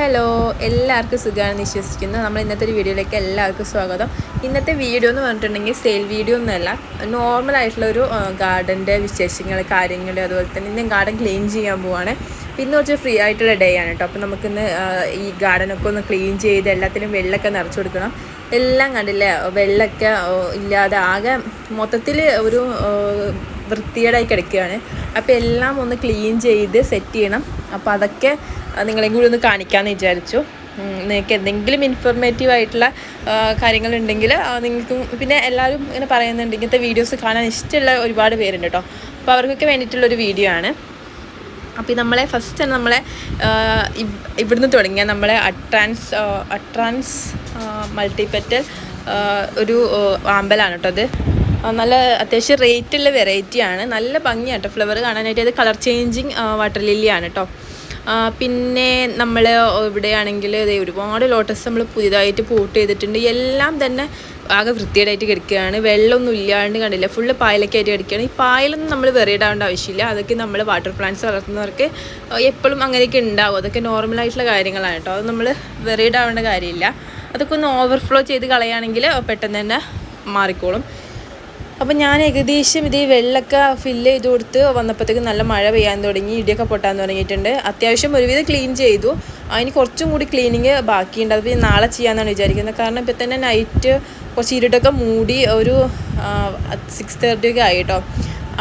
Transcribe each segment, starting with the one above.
Hello എല്ലാവർക്കും സുഖമാണെന്ന് വിശ്വസിക്കുന്നു. നമ്മൾ ഇന്നത്തെ ഒരു വീഡിയോയിലേക്ക് എല്ലാവർക്കും സ്വാഗതം. ഇന്നത്തെ വീഡിയോ എന്ന് പറഞ്ഞിട്ടുണ്ടെങ്കിൽ സെയിൽ വീഡിയോ ഒന്നുമല്ല നോർമൽ ആയിട്ടുള്ള ഒരു ഗാർഡന്റെ വിശേഷങ്ങൾ കാര്യങ്ങൾ അതുപോലെ തന്നെ ഇന്ന് ഗാർഡൻ ക്ലീൻ ചെയ്യാൻ പോവാണ്. ഇന്ന് കുറച്ച് ഫ്രീ ആയിട്ടുള്ള ഡേ ആണ് കേട്ടോ അപ്പോൾ നമുക്കിന്ന് ഈ ഗാർഡനൊക്കെ ഒന്ന് ക്ലീൻ ചെയ്ത് എല്ലാത്തിലും വെള്ളമൊക്കെ നിറച്ചു കൊടുക്കണം. എല്ലാം കണ്ടില്ലേ വെള്ളമൊക്കെ ഇല്ലാതെ ആകെ മൊത്തത്തിൽ ഒരു വൃത്തിയേടായി കിടക്കുകയാണ്. അപ്പോൾ എല്ലാം ഒന്ന് ക്ലീൻ ചെയ്ത് സെറ്റ് ചെയ്യണം. അപ്പോൾ അതൊക്കെ നിങ്ങളെയും കൂടി ഒന്ന് കാണിക്കാമെന്ന് വിചാരിച്ചു. നിങ്ങൾക്ക് എന്തെങ്കിലും ഇൻഫോർമേറ്റീവ് ആയിട്ടുള്ള കാര്യങ്ങളുണ്ടെങ്കിൽ നിങ്ങൾക്ക് പിന്നെ എല്ലാവരും ഇങ്ങനെ പറയുന്നുണ്ട് ഇങ്ങനത്തെ വീഡിയോസ് കാണാൻ ഇഷ്ടമുള്ള ഒരുപാട് പേരുണ്ട് കേട്ടോ അപ്പോൾ അവർക്കൊക്കെ വേണ്ടിയിട്ടുള്ളൊരു വീഡിയോ ആണ്. അപ്പോൾ നമ്മളെ ഫസ്റ്റ് നമ്മളെ ഇവിടുന്ന് തുടങ്ങിയ നമ്മളെ അട്രാൻസ് അട്രാൻസ് മൾട്ടിപ്പറ്റൽ ഒരു ആമ്പലാണ് കേട്ടോ അത്. നല്ല അത്യാവശ്യം റേറ്റുള്ള വെറൈറ്റിയാണ് നല്ല ഭംഗിയാണ് കേട്ടോ ഫ്ലവർ കാണാനായിട്ട്. അത് കളർ ചേഞ്ചിങ് വാട്ടർ ലില്ലിയാണ് കേട്ടോ പിന്നെ നമ്മൾ ഇവിടെയാണെങ്കിൽ ഒരുപാട് ലോട്ടസ് നമ്മൾ പുതിയതായിട്ട് പോട്ട് ചെയ്തിട്ടുണ്ട്. എല്ലാം തന്നെ ആകെ വൃത്തികേടായിട്ട് കിടക്കുകയാണ്. വെള്ളമൊന്നും ഇല്ലാണ്ട് കണ്ടില്ല. ഫുള്ള് പായലൊക്കെയായിട്ട് കിടക്കുകയാണ്. ഈ പായലൊന്നും നമ്മൾ വെറിയിടാവേണ്ട ആവശ്യമില്ല. അതൊക്കെ നമ്മൾ വാട്ടർ പ്ലാന്റ്സ് വളർത്തുന്നവർക്ക് എപ്പോഴും അങ്ങനെയൊക്കെ ഉണ്ടാവും. അതൊക്കെ നോർമലായിട്ടുള്ള കാര്യങ്ങളാണ് കേട്ടോ. അത് നമ്മൾ വെറിയിടാവേണ്ട കാര്യമില്ല. അതൊക്കെ ഒന്ന് ഓവർഫ്ലോ ചെയ്ത് കളയുകയാണെങ്കിൽ പെട്ടെന്ന് തന്നെ മാറിക്കോളും. അപ്പം ഞാൻ ഏകദേശം ഇത് വെള്ളമൊക്കെ ഫില്ല് ചെയ്ത് കൊടുത്ത് വന്നപ്പോഴത്തേക്ക് നല്ല മഴ പെയ്യാൻ തുടങ്ങി ഇടിയൊക്കെ പൊട്ടാൻ തുടങ്ങിയിട്ടുണ്ട്. അത്യാവശ്യം ഒരുവിധം ക്ലീൻ ചെയ്തു. അതിന് കുറച്ചും കൂടി ക്ലീനിങ് ബാക്കിയുണ്ട്. അത് നാളെ ചെയ്യാമെന്നാണ് വിചാരിക്കുന്നത്. കാരണം ഇപ്പം തന്നെ നൈറ്റ് കുറച്ച് ഇരുട്ടൊക്കെ മൂടി ഒരു സിക്സ് തേർട്ടി ഒക്കെ ആയിട്ടോ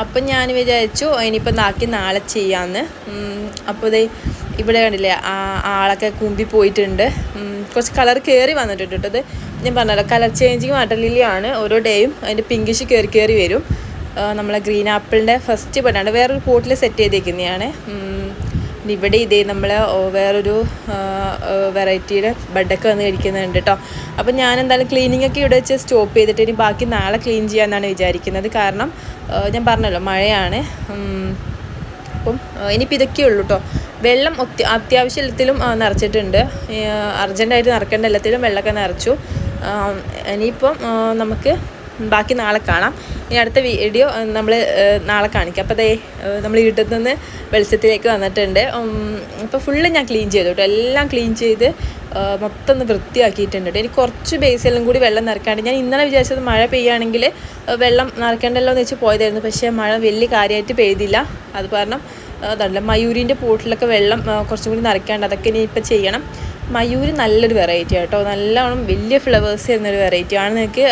അപ്പം ഞാൻ വിചാരിച്ചു അതിനിപ്പം നാക്കി നാളെ ചെയ്യാമെന്ന് അപ്പോൾ ദേ ഇവിടെ കണ്ടില്ലേ ആ ആളൊക്കെ കുമ്പി പോയിട്ടുണ്ട്. കുറച്ച് കളർ കയറി വന്നിട്ടുണ്ട് കേട്ടോ ഇത്. ഞാൻ പറഞ്ഞല്ലോ കളർ ചേഞ്ചിങ് വാട്ടർ ലില്ലിയാണ് ഓരോ ഡേയും. അതിന്റെ പിങ്കിഷ് കയറി കയറി വരും. നമ്മളെ ഗ്രീൻ ആപ്പിളിന്റെ ഫസ്റ്റ് പെട്ടാണ്ട് വേറൊരു പോട്ടിൽ സെറ്റ് ചെയ്തേക്കുന്നതാണ്. ഇവിടെ ഇതേ നമ്മൾ വേറൊരു വെറൈറ്റിയുടെ ബഡൊക്കെ വന്ന് കഴിക്കുന്നുണ്ട് കേട്ടോ. അപ്പം ഞാൻ എന്തായാലും ക്ലീനിങ് ഒക്കെ ഇവിടെ വെച്ച് സ്റ്റോപ്പ് ചെയ്തിട്ട് ഇനി ബാക്കി നാളെ ക്ലീൻ ചെയ്യാമെന്നാണ് വിചാരിക്കുന്നത്. കാരണം ഞാൻ പറഞ്ഞല്ലോ മഴയാണ്. അപ്പം ഇനിയിപ്പോൾ ഇതൊക്കെയുള്ളൂ കേട്ടോ. വെള്ളം ഒത്തി അത്യാവശ്യം എല്ലാത്തിലും ആ, നിറച്ചിട്ടുണ്ട്. അർജന്റായിട്ട് നിറക്കേണ്ട എല്ലാത്തിലും വെള്ളമൊക്കെ നിറച്ചു. ഇനിയിപ്പം നമുക്ക് ബാക്കി നാളെ കാണാം. ഇനി അടുത്ത വീഡിയോ നമ്മൾ നാളെ കാണിക്കാം. അപ്പോൾ അതേ നമ്മൾ വീട്ടിൽ നിന്ന് വെളിച്ചത്തിലേക്ക് വന്നിട്ടുണ്ട്. അപ്പോൾ ഫുള്ള് ഞാൻ ക്ലീൻ ചെയ്തു കേട്ടോ എല്ലാം ക്ലീൻ ചെയ്ത് മൊത്തം ഒന്ന് വൃത്തിയാക്കിയിട്ടുണ്ട് കേട്ടോ എനിക്ക് കുറച്ച് ബേസിലും കൂടി വെള്ളം നിറക്കാണ്ട്. ഞാൻ ഇന്നലെ വിചാരിച്ചത് മഴ പെയ്യുകയാണെങ്കിൽ വെള്ളം നിറക്കേണ്ടല്ലോ എന്ന് വെച്ച് പോയതായിരുന്നു. പക്ഷേ മഴ വലിയ കാര്യമായിട്ട് പെയ്തില്ല. അത് കാരണം അതല്ല മയൂരിന്റെ പോട്ടിലൊക്കെ വെള്ളം കുറച്ചും കൂടി നിറയ്ക്കാണ്ട് അതൊക്കെ ഇനി ഇപ്പം ചെയ്യണം. മയൂരി നല്ലൊരു വെറൈറ്റി കേട്ടോ നല്ലോണം വലിയ ഫ്ലവേഴ്സ് തരുന്നൊരു വെറൈറ്റി ആണ്. നിങ്ങൾക്ക്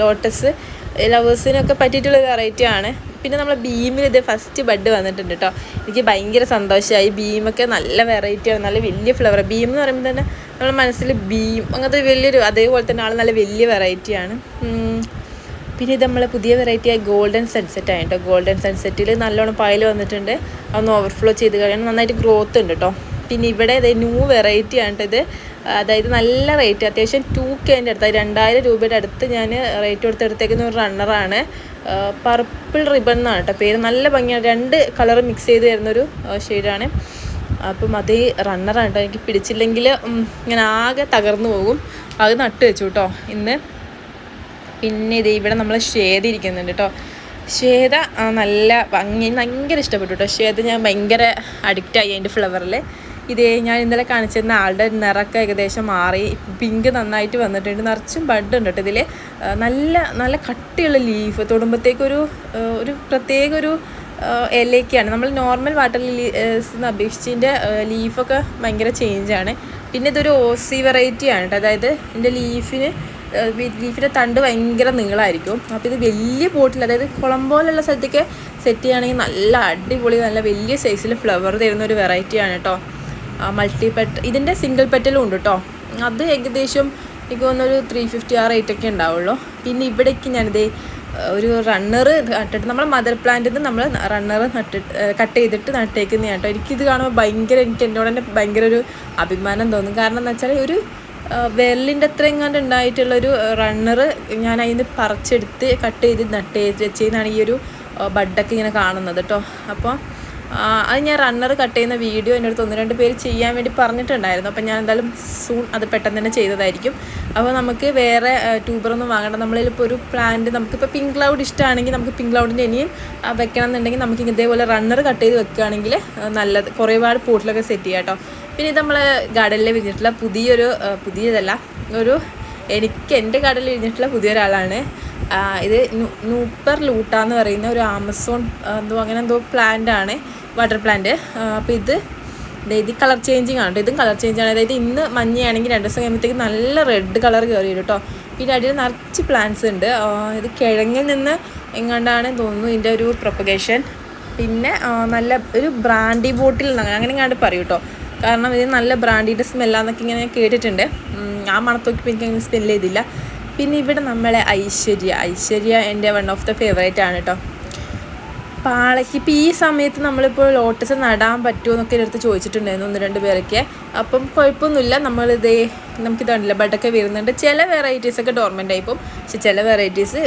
ലോട്ടസ് ലവേഴ്സിനൊക്കെ പറ്റിയിട്ടുള്ള വെറൈറ്റി ആണ്. പിന്നെ നമ്മളെ ബീമിൽ ഇത് ഫസ്റ്റ് ബഡ് വന്നിട്ടുണ്ട് കേട്ടോ എനിക്ക് ഭയങ്കര സന്തോഷമായി ബീമൊക്കെ നല്ല വെറൈറ്റിയാണ് നല്ല വലിയ ഫ്ലവർ ബീം എന്ന് പറയുമ്പോൾ തന്നെ നമ്മുടെ മനസ്സിൽ ബീം അങ്ങനത്തെ വലിയൊരു അതേപോലെ തന്നെ ആൾ നല്ല വലിയ വെറൈറ്റിയാണ് പിന്നെ ഇത് നമ്മളെ പുതിയ വെറൈറ്റി ആയ ഗോൾഡൻ സൺസെറ്റ് ആണ് കേട്ടോ ഗോൾഡൻ സൺസെറ്റിൽ നല്ലോണം പായൽ വന്നിട്ടുണ്ട്. അതൊന്ന് ഓവർഫ്ലോ ചെയ്ത് കഴിയണം നന്നായിട്ട് ഗ്രോത്ത് ഉണ്ട് കേട്ടോ പിന്നെ ഇവിടെ ഇത് ന്യൂ വെറൈറ്റി ആണ് ഇത്. അതായത് നല്ല റേറ്റ് അത്യാവശ്യം ടു കെന്റെ അടുത്ത്. രണ്ടായിരം രൂപയുടെ അടുത്ത് ഞാൻ റേറ്റ് കൊടുത്തെടുത്തേക്കുന്ന ഒരു റണ്ണറാണ് പർപ്പിൾ റിബൺ എന്നാണ് കേട്ടോ പേര്. നല്ല ഭംഗിയാണ്. രണ്ട് കളർ മിക്സ് ചെയ്ത് തരുന്നൊരു ഷെയ്ഡാണ് അപ്പം അത് റണ്ണറാണ് കേട്ടോ എനിക്ക് പിടിച്ചില്ലെങ്കിൽ ഇങ്ങനെ ആകെ തകർന്നു പോകും. അത് നട്ട് വെച്ചു കേട്ടോ ഇന്ന്. പിന്നെ ഇത് ഇവിടെ നമ്മൾ ഷേദ ഇരിക്കുന്നുണ്ട് കേട്ടോ ഷേദ നല്ല ഭംഗി ഭയങ്കര ഇഷ്ടപ്പെട്ടു കേട്ടോ ഷേദ ഞാൻ ഭയങ്കര അഡിക്റ്റായി അതിന്റെ ഫ്ലവറിൽ ഇതേ ഞാൻ ഇന്നലെ കാണിച്ചിരുന്ന ആളുടെ നിറക്കം ഏകദേശം മാറി. പിങ്ക് നന്നായിട്ട് വന്നിട്ടുണ്ട്. നിറച്ചും ബഡ് ഉണ്ട് കേട്ടോ ഇതിൽ നല്ല നല്ല കട്ടിയുള്ള ലീഫ് തൊടുമ്പോഴത്തേക്കൊരു ഒരു പ്രത്യേക ഒരു ഇലയൊക്കെയാണ്. നമ്മൾ നോർമൽ വാട്ടർ ലീസിന്ന് അപേക്ഷിച്ചതിന്റെ ലീഫൊക്കെ ഭയങ്കര ചേഞ്ചാണ് പിന്നെ ഇതൊരു ഓസി വെറൈറ്റി ആണ് കേട്ടോ അതായത് ഇതിന്റെ ലീഫിന് ലീഫിന്റെ തണ്ട് ഭയങ്കര നീളമായിരിക്കും അപ്പോൾ ഇത് വലിയ പോട്ടിൽ അതായത് കുളം പോലുള്ള സ്ഥലത്തേക്ക് സെറ്റ് ചെയ്യുകയാണെങ്കിൽ നല്ല അടിപൊളി നല്ല വലിയ സൈസിൽ ഫ്ലവർ തരുന്ന ഒരു വെറൈറ്റിയാണ് കേട്ടോ മൾട്ടി പെറ്റ് ഇതിന്റെ സിംഗിൾ പെറ്റലും ഉണ്ട് കേട്ടോ അത് ഏകദേശം എനിക്ക് തോന്നുന്നൊരു ത്രീ ഫിഫ്റ്റി ആ റേറ്റ് ഒക്കെ ഉണ്ടാവുള്ളൂ. പിന്നെ ഇവിടേക്ക് ഞാനിത് ഒരു റണ്ണർ നട്ടിട്ട് നമ്മൾ മദർ പ്ലാന്റിൽ നിന്ന് നമ്മൾ റണ്ണർ നട്ടിട്ട് കട്ട് ചെയ്തിട്ട് നട്ടേക്കുന്നതാണ് കേട്ടോ എനിക്കിത് കാണുമ്പോൾ ഭയങ്കര എനിക്ക് എന്നോട് തന്നെ ഭയങ്കര ഒരു അഭിമാനം തോന്നും. കാരണം എന്ന് വെച്ചാൽ ഒരു വെല്ലിന്റെ അത്ര എങ്ങാണ്ട് ഉണ്ടായിട്ടുള്ളൊരു റണ്ണർ ഞാൻ അതിന് പറിച്ചെടുത്ത് കട്ട് ചെയ്ത് നട്ട് വെച്ചതെന്നാണ് ഈ ഒരു ബഡ്ഡൊക്കെ ഇങ്ങനെ കാണുന്നത് കേട്ടോ അപ്പോൾ അത് ഞാൻ റണ്ണർ കട്ട് ചെയ്യുന്ന വീഡിയോ എന്റെ അടുത്ത് ഒന്ന് രണ്ട് പേര് ചെയ്യാൻ വേണ്ടി പറഞ്ഞിട്ടുണ്ടായിരുന്നു. അപ്പം ഞാൻ എന്തായാലും സൂൺ അത് പെട്ടെന്ന് തന്നെ ചെയ്തതായിരിക്കും. അപ്പോൾ നമുക്ക് വേറെ ട്യൂബറൊന്നും വാങ്ങണ്ട. നമ്മളിപ്പോൾ ഒരു പ്ലാന്റ് നമുക്കിപ്പോൾ പിങ്ക് ക്ലൗഡ് ഇഷ്ടമാണെങ്കിൽ നമുക്ക് പിങ്ക് ക്ലൗഡിന്റെ ഇനിയും വെക്കണം എന്നുണ്ടെങ്കിൽ നമുക്ക് ഇതേപോലെ റണ്ണർ കട്ട് ചെയ്ത് വെക്കുകയാണെങ്കിൽ നല്ലത്. കുറേ ഒരുപാട് പോട്ടിലൊക്കെ സെറ്റ് ചെയ്യാം കേട്ടോ. പിന്നെ ഇത് നമ്മൾ ഗാർഡനിൽ വിരിഞ്ഞിട്ടുള്ള പുതിയൊരു പുതിയതല്ല ഒരു എനിക്ക് എന്റെ ഗാർഡനിൽ വിരിഞ്ഞിട്ടുള്ള പുതിയൊരാളാണ്. ഇത് നൂപ്പർ ലൂട്ട എന്ന് പറയുന്ന ഒരു ആമസോൺ എന്തോ അങ്ങനെ എന്തോ പ്ലാന്റ് ആണ് വാട്ടർ പ്ലാന്റ് അപ്പോൾ ഇത് ഇത് കളർ ചേഞ്ചിങ് ആണ്. ഇതും കളർ ചേഞ്ച് ആണ്. അതായത് ഇന്ന് മഞ്ഞയാണെങ്കിൽ രണ്ട് ദിവസം കഴിയുമ്പോഴത്തേക്ക് നല്ല റെഡ് കളർ കയറി കേട്ടോ പിന്നെ അടിയിൽ നിറച്ച് പ്ലാന്റ്സ് ഉണ്ട്. ഇത് കിഴങ്ങിൽ നിന്ന് എങ്ങാണ്ടാണ് തോന്നുന്നു ഇതിന്റെ ഒരു പ്രൊപ്പഗേഷൻ പിന്നെ നല്ല ഒരു ബ്രാൻഡി ബോട്ടിൽ അങ്ങനെ അങ്ങനെ എങ്ങാണ്ട് പറയും കേട്ടോ കാരണം ഇത് നല്ല ബ്രാൻഡിയുടെ സ്മെല്ലാന്നൊക്കെ ഇങ്ങനെ കേട്ടിട്ടുണ്ട്. ആ മണത്തോക്കിപ്പോൾ എനിക്ക് അങ്ങനെ സ്മെല്ല് ചെയ്തില്ല. പിന്നെ ഇവിടെ നമ്മളെ ഐശ്വര്യ. ഐശ്വര്യ എന്റെ വൺ ഓഫ് ദ ഫേവറേറ്റ് ആണ് കേട്ടോ പാളയ്ക്ക് ഇപ്പം ഈ സമയത്ത് നമ്മളിപ്പോൾ ലോട്ടസ് നടാൻ പറ്റുമോ എന്നൊക്കെ എടുത്ത് ചോദിച്ചിട്ടുണ്ടായിരുന്നു ഒന്ന് രണ്ട് പേരൊക്കെ. അപ്പം കുഴപ്പമൊന്നുമില്ല. നമ്മളിതേ നമുക്കിതുണ്ടല്ലോ ബഡൊക്കെ വരുന്നുണ്ട്. ചില വെറൈറ്റീസ് ഒക്കെ ഡോർമെന്റ് ആയിപ്പോൾ പക്ഷെ ചില വെറൈറ്റീസ്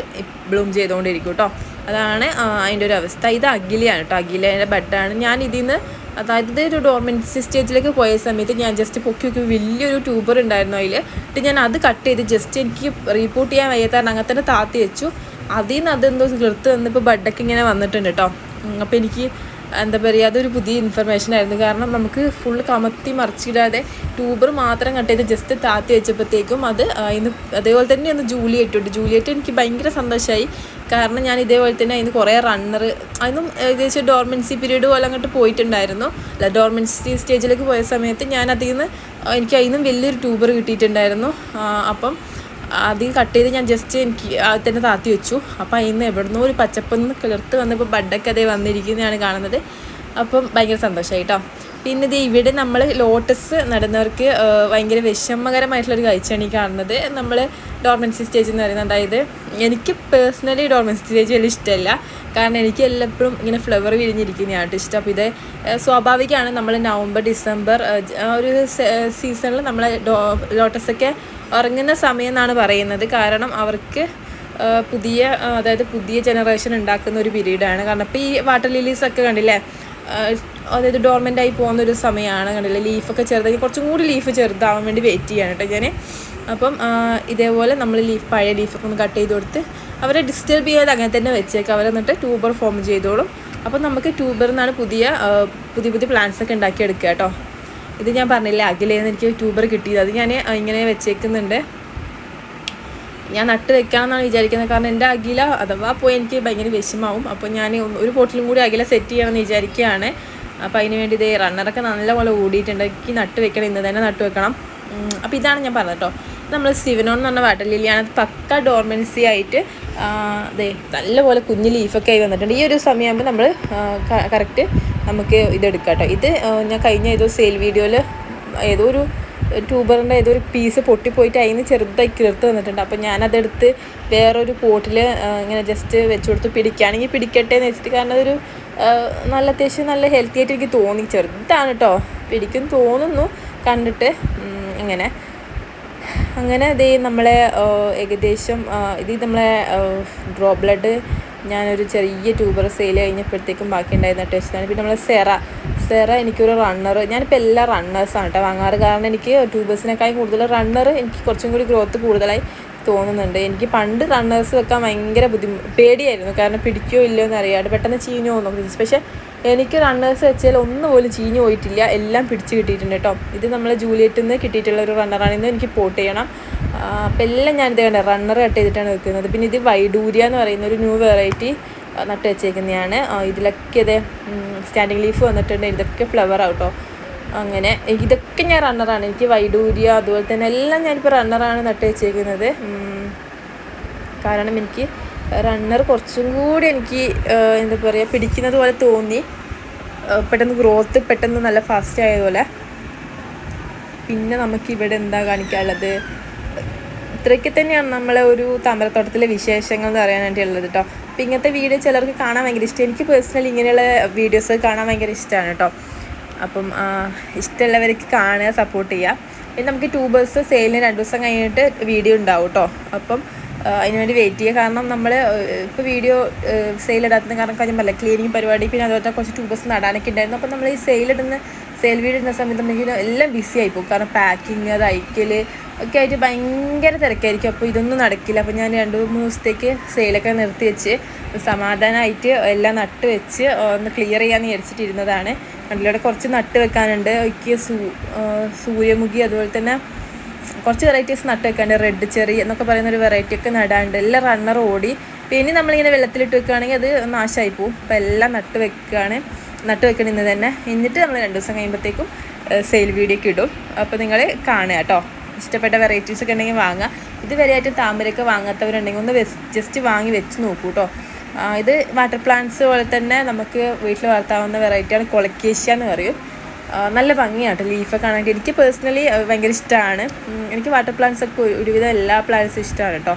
ബ്ലൂം ചെയ്തുകൊണ്ടിരിക്കും കേട്ടോ അതാണ് അതിന്റെ ഒരു അവസ്ഥ. ഇത് അഖിലയാണ് കേട്ടോ അഖിലേന്റെ ബഡാണ് ഞാൻ ഇതിൽ നിന്ന് അതായത് ഒരു ഡോർമെൻസി സ്റ്റേജിലേക്ക് പോയ സമയത്ത് ഞാൻ ജസ്റ്റ് പൊക്കി നോക്കി വലിയൊരു ട്യൂബർ ഉണ്ടായിരുന്നു അതിൽ എന്നിട്ട് ഞാൻ അത് കട്ട് ചെയ്ത് ജസ്റ്റ് എനിക്ക് റിപ്പോർട്ട് ചെയ്യാൻ വയ്യാത്ത കാരണം അങ്ങനെ തന്നെ താത്തി വെച്ചു. അതിൽ നിന്ന് അതെന്തോ കിളിർത്ത് വന്നിപ്പോൾ ബഡൊക്കെ ഇങ്ങനെ വന്നിട്ടുണ്ട് കേട്ടോ അപ്പോൾ എനിക്ക് എന്താ പറയുക അതൊരു പുതിയ ഇൻഫർമേഷൻ ആയിരുന്നു. കാരണം നമുക്ക് ഫുൾ കമത്തി മറിച്ചിടാതെ ട്യൂബർ മാത്രം കട്ട് ചെയ്ത് ജസ്റ്റ് താത്തി വെച്ചപ്പോഴത്തേക്കും അത് ഇന്ന് അതേപോലെ തന്നെ ഒന്ന് ജൂലിയറ്റ് ഉണ്ട്. ജൂലിയറ്റ് എനിക്ക് ഭയങ്കര സന്തോഷമായി കാരണം ഞാൻ ഇതേപോലെ തന്നെ അതിന് കുറേ റണ്ണർ അതിനും ഏകദേശം ഡോർമെൻസി പീരീഡ് പോലെ അങ്ങോട്ട് പോയിട്ടുണ്ടായിരുന്നു. അല്ല ഡോർമെൻസി സ്റ്റേജിലേക്ക് പോയ സമയത്ത് ഞാൻ അതിൽ നിന്ന് എനിക്ക് അതിൽ നിന്നും വലിയൊരു ട്യൂബർ കിട്ടിയിട്ടുണ്ടായിരുന്നു. അപ്പം അത് കട്ട് ചെയ്ത് ഞാൻ ജസ്റ്റ് എനിക്ക് തന്നെ താത്തി വെച്ചു. അപ്പോൾ അതിൽ നിന്ന് എവിടുന്നോ ഒരു പച്ചപ്പൊന്ന് കിളിർത്ത് വന്നപ്പോൾ ബഡൊക്കെ അതേ വന്നിരിക്കുന്നതാണ് കാണുന്നത്. അപ്പം ഭയങ്കര സന്തോഷമായി കേട്ടോ പിന്നെ ഇത് ഇവിടെ നമ്മൾ ലോട്ടസ് നടന്നവർക്ക് ഭയങ്കര വിഷമകരമായിട്ടുള്ളൊരു കാഴ്ചയാണ് ഈ കാണുന്നത്. നമ്മൾ ഡോർമെൻസി സ്റ്റേജ് എന്ന് പറയുന്നത് അതായത് എനിക്ക് പേഴ്സണലി ഡോർമെൻസി സ്റ്റേജ് വലിയ ഇഷ്ടമല്ല. കാരണം എനിക്ക് എല്ലപ്പോഴും ഇങ്ങനെ ഫ്ലവർ വിരിഞ്ഞിരിക്കുന്നതാണ് ഇഷ്ടം. അപ്പോൾ ഇത് സ്വാഭാവികമാണ് നമ്മൾ നവംബർ ഡിസംബർ ഒരു സീസണിൽ നമ്മൾ ലോട്ടസൊക്കെ ഉറങ്ങുന്ന സമയം എന്നാണ് പറയുന്നത്. കാരണം അവർക്ക് പുതിയ അതായത് പുതിയ ജനറേഷൻ ഉണ്ടാക്കുന്ന ഒരു പീരീഡാണ് കാരണം ഇപ്പോൾ ഈ വാട്ടർ ലിലീസൊക്കെ കണ്ടില്ലേ? അതായത് ഡോർമെന്റ് ആയി പോകുന്ന ഒരു സമയമാണ് കണ്ടില്ലേ? ലീഫൊക്കെ ചെറുതായി കുറച്ചും കൂടി ലീഫ് ചെറുതാവാൻ വേണ്ടി വെയിറ്റ് ചെയ്യാണ് കേട്ടോ ഞാൻ അപ്പം ഇതേപോലെ നമ്മൾ ലീഫ് പഴയ ലീഫൊക്കെ ഒന്ന് കട്ട് ചെയ്ത് കൊടുത്ത് അവരെ ഡിസ്റ്റർബ് ചെയ്യാതെ അങ്ങനെ തന്നെ വെച്ചേക്കാം. അവരെ എന്നിട്ട് ട്യൂബർ ഫോം ചെയ്തോളും. അപ്പം നമുക്ക് ട്യൂബറിൽ നിന്നാണ് പുതിയ പുതിയ പുതിയ പ്ലാന്റ്സ് ഒക്കെ ഉണ്ടാക്കിയെടുക്കുക കേട്ടോ ഇത് ഞാൻ പറഞ്ഞില്ലേ അഖിലേന്ന് എനിക്ക് ട്യൂബർ കിട്ടിയത്. അത് ഞാൻ ഇങ്ങനെ വെച്ചേക്കുന്നുണ്ട്. ഞാൻ നട്ട് വെക്കാമെന്നാണ് വിചാരിക്കുന്നത്. കാരണം എന്റെ അഖില അഥവാ പോയി എനിക്ക് ഭയങ്കര വിഷമാവും. അപ്പോൾ ഞാൻ ഒരു പോട്ടിലും കൂടി അഖില സെറ്റ് ചെയ്യണമെന്ന് വിചാരിക്കുകയാണ്. അപ്പോൾ അതിന് വേണ്ടി ഇതേ റണ്ണറൊക്കെ നല്ലപോലെ ഓടിയിട്ടുണ്ട്. എനിക്ക് നട്ട് വെക്കണം ഇന്ന് തന്നെ നട്ട് വെക്കണം. അപ്പം ഇതാണ് ഞാൻ പറഞ്ഞത് കേട്ടോ. നമ്മൾ സിവനോൺ എന്ന് പറഞ്ഞ വാട്ടർ ലില്ലിയാണ് പക്ക ഡോർമെൻസി ആയിട്ട് അതെ നല്ലപോലെ കുഞ്ഞ് ലീഫൊക്കെ ആയി വന്നിട്ടുണ്ട്. ഈ ഒരു സമയമാകുമ്പോൾ നമ്മൾ കറക്റ്റ് നമുക്ക് ഇതെടുക്കാം കേട്ടോ. ഇത് ഞാൻ കഴിഞ്ഞ ഏതോ സെയിൽ വീഡിയോയിൽ ഏതോ ഒരു ട്യൂബറിന്റെ ഏതോ ഒരു പീസ് പൊട്ടിപ്പോയിട്ട് അതിന് ചെറുതായി കിളിർത്ത് വന്നിട്ടുണ്ട്. അപ്പോൾ ഞാനതെടുത്ത് വേറൊരു പോട്ടിൽ ഇങ്ങനെ ജസ്റ്റ് വെച്ച് കൊടുത്ത് പിടിക്കുകയാണെങ്കിൽ പിടിക്കട്ടെ എന്ന് വെച്ചിട്ട് കാരണം അതൊരു നല്ല അത്യാവശ്യം നല്ല ഹെൽത്തി ആയിട്ട് എനിക്ക് തോന്നി. ചെറുതാണ് കേട്ടോ പിടിക്കും തോന്നുന്നു. കണ്ടിട്ട് ഇങ്ങനെ. അങ്ങനെ ഇത് നമ്മളെ ഏകദേശം ഇത് നമ്മളെ ഡ്രോ ബ്ലഡ് ഞാനൊരു ചെറിയ ട്യൂബർ സെയിൽ കഴിഞ്ഞപ്പോഴത്തേക്കും ബാക്കി ഉണ്ടായിരുന്ന ടെസ്റ്റാണ് പിന്നെ നമ്മളെ സെറ സെറ എനിക്കൊരു റണ്ണർ ഞാനിപ്പോൾ എല്ലാ റണ്ണേഴ്സാണ് കേട്ടോ വാങ്ങാറ്. കാരണം എനിക്ക് ട്യൂബേഴ്സിനേക്കാളും കൂടുതൽ റണ്ണർ എനിക്ക് കുറച്ചും കൂടി ഗ്രോത്ത് കൂടുതലായി തോന്നുന്നുണ്ട്. എനിക്ക് പണ്ട് റണ്ണേഴ്സ് വെക്കാൻ ഭയങ്കര ബുദ്ധിമുട്ട് പേടിയായിരുന്നു. കാരണം പിടിക്കുകയോ ഇല്ലയോ എന്ന് അറിയാതെ പെട്ടെന്ന് ചീഞ്ഞു പോകുന്നു പക്ഷേ എനിക്ക് റണ്ണേഴ്സ് വെച്ചാൽ ഒന്നും പോലും ചീഞ്ഞു പോയിട്ടില്ല. എല്ലാം പിടിച്ച് കിട്ടിയിട്ടുണ്ട് കേട്ടോ ഇത് നമ്മളെ ജൂലിയറ്റിൽ നിന്ന് കിട്ടിയിട്ടുള്ള ഒരു റണ്ണറാണ് ഇന്ന് എനിക്ക് പോട്ട് ചെയ്യണം. അപ്പം എല്ലാം ഞാനിത് വേണ്ട റണ്ണർ കട്ട് ചെയ്തിട്ടാണ് വെക്കുന്നത്. പിന്നെ ഇത് വൈഡൂരിയ എന്ന് പറയുന്ന ഒരു ന്യൂ വെറൈറ്റി നട്ട് വെച്ചേക്കുന്നതാണ്. ഇതിലൊക്കെ ഇതേ സ്റ്റാൻഡിങ് ലീഫ് വന്നിട്ടുണ്ട്. ഇതൊക്കെ ഫ്ലവർ ആവട്ടോ അങ്ങനെ ഇതൊക്കെ ഞാൻ റണ്ണറാണ് എനിക്ക് വൈഡൂര്യ അതുപോലെ തന്നെ എല്ലാം ഞാനിപ്പോൾ റണ്ണറാണ് നട്ട് വെച്ചേക്കുന്നത്. കാരണം എനിക്ക് റണ്ണർ കുറച്ചും കൂടി എനിക്ക് എന്താ പറയുക പിടിക്കുന്നത് പോലെ തോന്നി. പെട്ടെന്ന് ഗ്രോത്ത് പെട്ടെന്ന് നല്ല ഫാസ്റ്റ് ആയതുപോലെ പിന്നെ നമുക്ക് ഇവിടെ എന്താ കാണിക്കാനുള്ളത്? ഇത്രയ്ക്ക് തന്നെയാണ് നമ്മളെ ഒരു താമരത്തോട്ടത്തിലെ വിശേഷങ്ങൾ എന്ന് പറയാനായിട്ടുള്ളത് കേട്ടോ അപ്പം ഇങ്ങനത്തെ വീഡിയോ ചിലർക്ക് കാണാൻ ഭയങ്കര ഇഷ്ടം. എനിക്ക് പേഴ്സണലി ഇങ്ങനെയുള്ള വീഡിയോസ് കാണാൻ ഭയങ്കര ഇഷ്ടമാണ് കേട്ടോ. അപ്പം ഇഷ്ടമുള്ളവർക്ക് കാണുക സപ്പോർട്ട് ചെയ്യുക. പിന്നെ നമുക്ക് ട്യൂബേഴ്സ് സെയിലിന് രണ്ട് ദിവസം കഴിഞ്ഞിട്ട് വീഡിയോ ഉണ്ടാവും കേട്ടോ. അപ്പം അതിനുവേണ്ടി വെയിറ്റ് ചെയ്യുക. കാരണം നമ്മൾ ഇപ്പോൾ വീഡിയോ സെയിൽ സെയിലിടാത്തതിന് കാരണം കാര്യം പല ക്ലീനിങ് പരിപാടി പിന്നെ അതുപോലെ തന്നെ കുറച്ച് ട്യൂബേഴ്സ് നടാനൊക്കെ ഉണ്ടായിരുന്നു. അപ്പം നമ്മൾ ഈ സെയിലിടുന്ന സെയിൽ വീഡിയോ ഇടുന്ന സമയത്ത് എല്ലാം ബിസി ആയിപ്പോകും കാരണം പാക്കിങ് അത് അയക്കൽ ഒക്കെ ആയിട്ട് ഭയങ്കര തിരക്കായിരിക്കും. അപ്പോൾ ഇതൊന്നും നടക്കില്ല. അപ്പോൾ ഞാൻ രണ്ട് മൂന്ന് ദിവസത്തേക്ക് സെയിലൊക്കെ നിർത്തി വെച്ച് സമാധാനമായിട്ട് എല്ലാം നട്ട് വെച്ച് ഒന്ന് ക്ലിയർ ചെയ്യാൻ വിചാരിച്ചിട്ടിരുന്നതാണ്. കണ്ടിലൂടെ കുറച്ച് നട്ട് വെക്കാനുണ്ട്. ഒക്കെ സൂ സൂര്യമുഖി അതുപോലെ തന്നെ കുറച്ച് വെറൈറ്റീസ് നട്ട് വെക്കാണ്ട് റെഡ് ചെറി എന്നൊക്കെ പറയുന്ന ഒരു വെറൈറ്റി ഒക്കെ നടാണ്ട് എല്ലാം റണ്ണർ ഓടി. പിന്നെ നമ്മളിങ്ങനെ വെള്ളത്തിലിട്ട് വെക്കുകയാണെങ്കിൽ അത് നാശമായി പോകും അപ്പോൾ എല്ലാം നട്ട് വെക്കുകയാണ്. നട്ട് വെക്കണം ഇന്ന് തന്നെ. എന്നിട്ട് നമ്മൾ രണ്ട് ദിവസം കഴിയുമ്പോഴത്തേക്കും സെയിൽ വീഡിയോ ഒക്കെ ഇടും. അപ്പോൾ നിങ്ങൾ കാണുക കേട്ടോ. ഇഷ്ടപ്പെട്ട വെറൈറ്റീസ് ഒക്കെ ഉണ്ടെങ്കിൽ വാങ്ങാം ഇതുവരെയായിട്ട് താമരയൊക്കെ വാങ്ങാത്തവരുണ്ടെങ്കിൽ ഒന്ന് ജസ്റ്റ് വാങ്ങി വെച്ച് നോക്കൂ കേട്ടോ ഇത് വാട്ടർ പ്ലാന്റ്സ് പോലെ തന്നെ നമുക്ക് വീട്ടിൽ വളർത്താവുന്ന വെറൈറ്റിയാണ് കൊളക്കേഷ്യ എന്ന് പറയും. നല്ല ഭംഗിയാണ് കേട്ടോ ലീഫൊക്കെ ആണെങ്കിൽ എനിക്ക് പേഴ്സണലി ഭയങ്കര ഇഷ്ടമാണ് എനിക്ക് വാട്ടർ പ്ലാന്റ്സ് ഒക്കെ ഒരുവിധം എല്ലാ പ്ലാന്റ്സും ഇഷ്ടമാണ് കേട്ടോ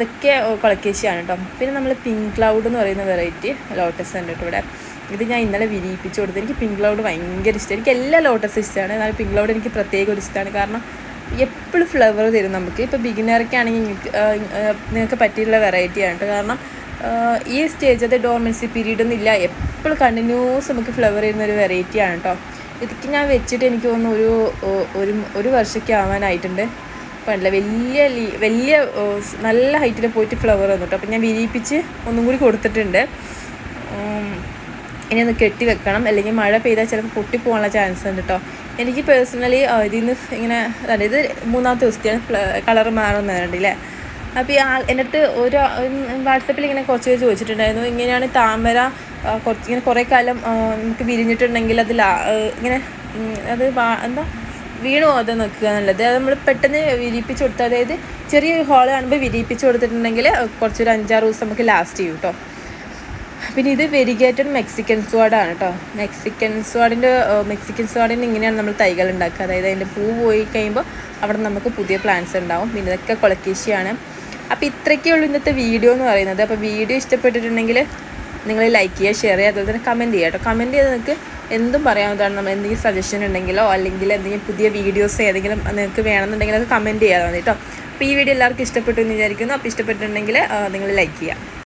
ഇതൊക്കെ കൊളക്കേശിയാണ് കേട്ടോ പിന്നെ നമ്മൾ പിങ്ക് ക്ലൗഡ് എന്ന് പറയുന്ന വെറൈറ്റി ലോട്ടസ് ഉണ്ട് കേട്ടോ ഇവിടെ. ഇത് ഞാൻ ഇന്നലെ വിരിയിപ്പിച്ചു കൊടുത്തു. എനിക്ക് പിങ്ക് ക്ലൗഡ് ഭയങ്കര ഇഷ്ടം. എനിക്ക് എല്ലാ ലോട്ടസ് ഇഷ്ടമാണ്. എന്നാലും പിങ്ക് ക്ലൗഡ് എനിക്ക് പ്രത്യേക ഒരു ഇഷ്ടമാണ്. കാരണം എപ്പോഴും ഫ്ലവർ തരും നമുക്ക്. ഇപ്പോൾ ബിഗിനറൊക്കെ ആണെങ്കിൽ നിങ്ങൾക്ക് പറ്റിയുള്ള വെറൈറ്റിയാണ് കേട്ടോ കാരണം ഈ സ്റ്റേജ് അത് ഡോർമെൻസി പീരീഡ് ഒന്നും ഇല്ല. എപ്പോഴും കണ്ടിന്യൂസ് നമുക്ക് ഫ്ലവർ ചെയ്യുന്ന ഒരു വെറൈറ്റിയാണ് കേട്ടോ ഇതൊക്കെ ഞാൻ വെച്ചിട്ട് എനിക്ക് തോന്നുന്നു ഒരു ഒരു വർഷമൊക്കെ ആവാനായിട്ടുണ്ട്. കണ്ടില്ല വലിയ വലിയ നല്ല ഹൈറ്റിൽ പോയിട്ട് ഫ്ലവർ വന്നു കേട്ടോ അപ്പോൾ ഞാൻ വിരിയിപ്പിച്ച് ഒന്നും കൂടി കൊടുത്തിട്ടുണ്ട്. ഇനി ഒന്ന് കെട്ടി വെക്കണം. അല്ലെങ്കിൽ മഴ പെയ്താൽ ചിലപ്പോൾ പൊട്ടിപ്പോകാനുള്ള ചാൻസ് ഉണ്ട് കേട്ടോ എനിക്ക് പേഴ്സണലി ഇതിൽ നിന്ന് ഇങ്ങനെ അതായത് മൂന്നാമത്തെ ദിവസത്തെയാണ് കളർ മാറുന്നതുണ്ടല്ലേ അപ്പോൾ ഈ ആൾ എന്നിട്ട് ഒരു വാട്സപ്പിൽ ഇങ്ങനെ കുറച്ച് പേര് ചോദിച്ചിട്ടുണ്ടായിരുന്നു. ഇങ്ങനെയാണ് താമര കുറച്ച് ഇങ്ങനെ കുറേ കാലം നമുക്ക് വിരിഞ്ഞിട്ടുണ്ടെങ്കിൽ അത് ഇങ്ങനെ അത് എന്താ? വീണു പോകാതെ നിൽക്കുക എന്നുള്ളത്. അത് നമ്മൾ പെട്ടെന്ന് വിരിയിപ്പിച്ച് കൊടുത്താൽ അതായത് ചെറിയൊരു ഹോൾ കാണുമ്പോൾ വിരിയിപ്പിച്ച് കൊടുത്തിട്ടുണ്ടെങ്കിൽ കുറച്ചൊരു അഞ്ചാറ് ദിവസം നമുക്ക് ലാസ്റ്റ് ചെയ്യും കേട്ടോ പിന്നെ ഇത് വെരിഗേറ്റഡ് മെക്സിക്കൻ സ്വാഡാണ് കേട്ടോ മെക്സിക്കൻ സ്വാഡിന്റെ മെക്സിക്കൻ സ്വാഡിന് ഇങ്ങനെയാണ് നമ്മൾ തൈകൾ ഉണ്ടാക്കുക. അതായത് അതിന്റെ പൂ പോയി കഴിയുമ്പോൾ അവിടെ നമുക്ക് പുതിയ പ്ലാന്റ്സ് ഉണ്ടാവും. പിന്നെ ഇതൊക്കെ കൊളക്കേശിയാണ് അപ്പോൾ ഇത്രയ്ക്കേ ഉള്ളൂ ഇന്നത്തെ വീഡിയോ എന്ന് പറയുന്നത്. അപ്പോൾ വീഡിയോ ഇഷ്ടപ്പെട്ടിട്ടുണ്ടെങ്കിൽ നിങ്ങൾ ലൈക്ക് ചെയ്യുക ഷെയർ ചെയ്യുക അതുപോലെ തന്നെ കമന്റ് ചെയ്യുക കേട്ടോ കമന്റ് ചെയ്ത് നിങ്ങൾക്ക് എന്തും പറയാവുന്നതാണ് നമ്മൾ എന്തെങ്കിലും സജഷൻ ഉണ്ടെങ്കിലോ അല്ലെങ്കിൽ എന്തെങ്കിലും പുതിയ വീഡിയോസ് ഏതെങ്കിലും നിങ്ങൾക്ക് വേണമെന്നുണ്ടെങ്കിൽ അത് കമന്റ് ചെയ്യാതെ മതി കേട്ടോ. അപ്പോൾ ഈ വീഡിയോ എല്ലാവർക്കും ഇഷ്ടപ്പെട്ടു എന്ന് വിചാരിക്കുന്നു. അപ്പോൾ ഇഷ്ടപ്പെട്ടിട്ടുണ്ടെങ്കിൽ നിങ്ങൾ ലൈക്ക് ചെയ്യുക.